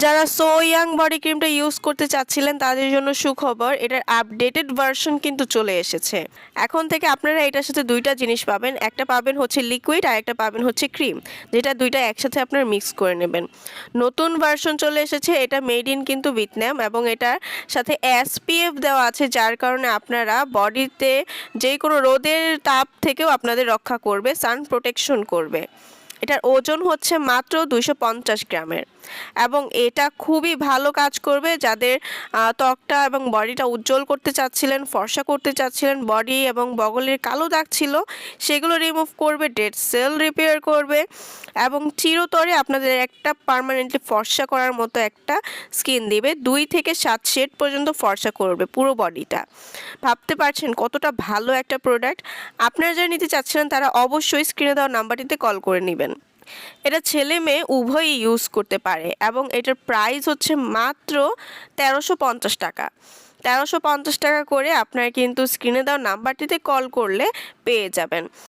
যারা so young body ক্রিমটা use করতে চাচ্ছিলেন, তাদের জন্য সুখবর, এটার আপডেটেড ভার্সন কিন্তু চলে এসেছে। এখন থেকে আপনারা এটার সাথে দুইটা জিনিস পাবেন। একটা পাবেন হচ্ছে লিকুইড আর একটা পাবেন হচ্ছে ক্রিম যেটা দুইটা একসাথে আপনারা মিক্স করে নেবেন। নতুন ভার্সন চলে এসেছে, এটা মেড ইন কিন্তু ভিতনাম এবং এটার সাথে এসপিএফ দেওয়া আছে, যার কারণে আপনারা বডিতে যে কোনো রোদের তাপ থেকেও আপনাদের রক্ষা করবে সান প্রোটেকশন করবে। এটার ওজন হচ্ছে মাত্র দুইশো পঞ্চাশ গ্রামের। এবং এটা খুবই ভালো কাজ করবে যাদের ত্বকটা এবং বডিটা উজ্জ্বল করতে চাচ্ছিলেন, ফর্সা করতে চাচ্ছিলেন, বডি এবং বগলের কালো দাগ ছিল, সেগুলো রিমুভ করবে ডেড সেল রিপেয়ার করবে এবং চিরতরে আপনাদের একটা পার্মানেন্টলি ফর্সা করার মতো একটা স্কিন দিবে। দুই থেকে সাত শেড পর্যন্ত ফর্সা করবে পুরো বডিটা ভাবতে পারছেন কতটা ভালো একটা প্রোডাক্ট আপনারা যারা নিতে চাচ্ছিলেন তারা অবশ্যই স্ক্রিনে দেওয়া নাম্বারটিতে কল করে নেবেন। এটা ছেলে মেয়ে উভয়ই ইউজ করতে পারে এবং এটার প্রাইস হচ্ছে মাত্র তেরোশো পঞ্চাশ টাকা। তেরোশো পঞ্চাশ টাকা করে আপনারা কিন্তু স্ক্রিনে দেওয়া নাম্বারটিতে কল করলে পেয়ে যাবেন।